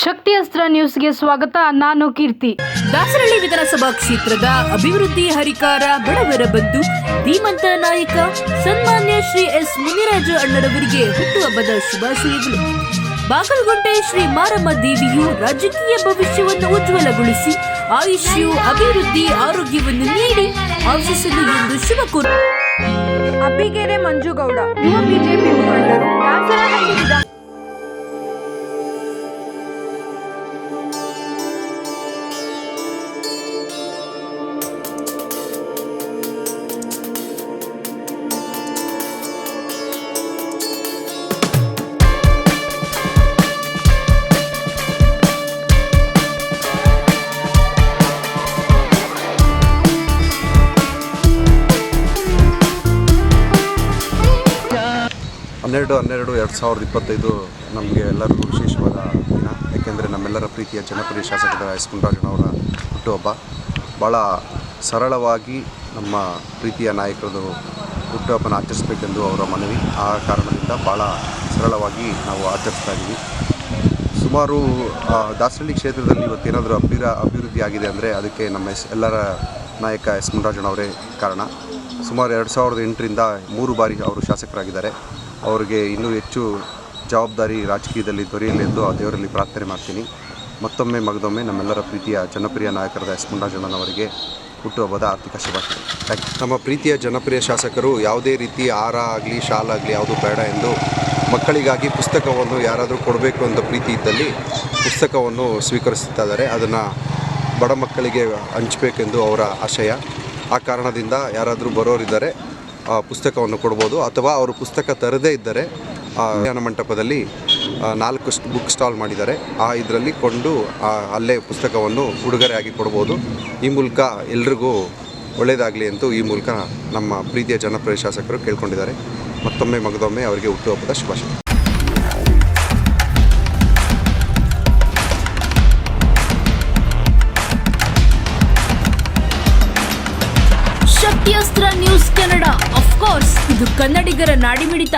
ಶಕ್ತಿ ಅಸ್ತ್ರ ನ್ಯೂಸ್ಗೆ ಸ್ವಾಗತ. ನಾನು ಕೀರ್ತಿ. ದಾಸರಳ್ಳಿ ವಿಧಾನಸಭಾ ಕ್ಷೇತ್ರದ ಅಭಿವೃದ್ಧಿ ಹರಿಕಾರ ಬಡವರ ಬಂಧು ಧೀಮಂತ ನಾಯಕ ಸನ್ಮಾನ್ಯ ಶ್ರೀ ಎಸ್ ಮುನಿರಾಜು ಅಣ್ಣರವರಿಗೆ ಹುಟ್ಟುಹಬ್ಬದ ಶುಭಾಶಯಗಳು. ಬಾಗಲಗುಂಟೆ ಶ್ರೀ ಮಾರಮ್ಮ ದೇವಿಯು ರಾಜಕೀಯ ಭವಿಷ್ಯವನ್ನು ಉಜ್ವಲಗೊಳಿಸಿ ಆಯುಷ್ಯು ಅಭಿವೃದ್ಧಿ ಆರೋಗ್ಯವನ್ನು ನೀಡಿ ಆಶಿಸಲು ಎಂದು ಶುಭ ಕೋರ ಅಬ್ಬಿಗೆರೆ ಮಂಜುಗೌಡ ಯುವ ಬಿಜೆಪಿ ಮುಖಂಡರು. ದಾಸರಹಳ್ಳಿ ವಿಧಾನ ಹನ್ನೆರಡು ಹನ್ನೆರಡು ಎರಡು ಸಾವಿರದ ಇಪ್ಪತ್ತೈದು ನಮಗೆ ಎಲ್ಲರಿಗೂ ವಿಶೇಷವಾದ ದಿನ. ಯಾಕೆಂದರೆ ನಮ್ಮೆಲ್ಲರ ಪ್ರೀತಿಯ ಜನಪ್ರಿಯ ಶಾಸಕರ ಎಸ್ ಮುನ್ರಾಜನವರ ಹುಟ್ಟುಹಬ್ಬ. ಭಾಳ ಸರಳವಾಗಿ ನಮ್ಮ ಪ್ರೀತಿಯ ನಾಯಕರದು ಹುಟ್ಟುಹಬ್ಬನ ಆಚರಿಸಬೇಕೆಂದು ಅವರ ಮನವಿ. ಆ ಕಾರಣದಿಂದ ಭಾಳ ಸರಳವಾಗಿ ನಾವು ಆಚರಿಸ್ತಾ ಇದ್ದೀವಿ ಸುಮಾರು ಆ, ದಾಸರಳ್ಳಿ ಕ್ಷೇತ್ರದಲ್ಲಿ ಇವತ್ತೇನಾದರೂ ಅಭಿರ ಅಭಿವೃದ್ಧಿ ಆಗಿದೆ ಅಂದರೆ ಅದಕ್ಕೆ ನಮ್ಮ ಎಸ್ ಎಲ್ಲರ ನಾಯಕ ಎಸ್ ಅವರೇ ಕಾರಣ. ಸುಮಾರು ಎರಡು ಸಾವಿರದ ಎಂಟರಿಂದ ಮೂರು ಬಾರಿ ಅವರು ಶಾಸಕರಾಗಿದ್ದಾರೆ. ಅವರಿಗೆ ಇನ್ನೂ ಹೆಚ್ಚು ಜವಾಬ್ದಾರಿ ರಾಜಕೀಯದಲ್ಲಿ ದೊರೆಯಲಿ ಎಂದು ಆ ದೇವರಲ್ಲಿ ಪ್ರಾರ್ಥನೆ ಮಾಡ್ತೀನಿ. ಮತ್ತೊಮ್ಮೆ ಮಗದೊಮ್ಮೆ ನಮ್ಮೆಲ್ಲರ ಪ್ರೀತಿಯ ಜನಪ್ರಿಯ ನಾಯಕರಾದ ಎಸ್ ಅವರಿಗೆ ಹುಟ್ಟುಹಬ್ಬದ ಆರ್ಥಿಕ ಶುಭಾಶಯ. ಥ್ಯಾಂಕ್. ನಮ್ಮ ಪ್ರೀತಿಯ ಜನಪ್ರಿಯ ಶಾಸಕರು, ಯಾವುದೇ ರೀತಿ ಆರ ಆಗಲಿ ಶಾಲಾಗಲಿ ಯಾವುದು ಬೇಡ ಎಂದು ಮಕ್ಕಳಿಗಾಗಿ ಪುಸ್ತಕವನ್ನು ಯಾರಾದರೂ ಕೊಡಬೇಕು ಅಂತ ಪ್ರೀತಿ ಇದ್ದಲ್ಲಿ ಪುಸ್ತಕವನ್ನು ಸ್ವೀಕರಿಸ್ತಾ ಇದ್ದಾರೆ. ಅದನ್ನು ಬಡ ಮಕ್ಕಳಿಗೆ ಹಂಚಬೇಕೆಂದು ಅವರ ಆಶಯ. ಆ ಕಾರಣದಿಂದ ಯಾರಾದರೂ ಬರೋರಿದ್ದಾರೆ ಪುಸ್ತಕವನ್ನು ಕೊಡ್ಬೋದು ಅಥವಾ ಅವರು ಪುಸ್ತಕ ತರದೇ ಇದ್ದರೆ ಕಲ್ಯಾಣ ಮಂಟಪದಲ್ಲಿ ನಾಲ್ಕು ಬುಕ್ ಸ್ಟಾಲ್ ಮಾಡಿದ್ದಾರೆ. ಆ ಇದರಲ್ಲಿ ಕೊಂಡು ಅಲ್ಲೇ ಪುಸ್ತಕವನ್ನು ಉಡುಗೊರೆಯಾಗಿ ಕೊಡ್ಬೋದು. ಈ ಮೂಲಕ ಎಲ್ರಿಗೂ ಒಳ್ಳೆಯದಾಗಲಿ ಅಂತ ಈ ಮೂಲಕ ನಮ್ಮ ಪ್ರೀತಿಯ ಜನಪ್ರಿಯ ಶಾಸಕರು ಕೇಳ್ಕೊಂಡಿದ್ದಾರೆ. ಮತ್ತೊಮ್ಮೆ, ಮಗದೊಮ್ಮೆ ಅವರಿಗೆ ಹುಟ್ಟುಹಬ್ಬದ ಶುಭಾಶಯ. ಶಕ್ತಿಯಸ್ತ್ರ ನ್ಯೂಸ್ ಕನ್ನಡ. ಅಫ್ಕೋರ್ಸ್ ಇದು ಕನ್ನಡಿಗರ ನಾಡಿಮಿಡಿತ.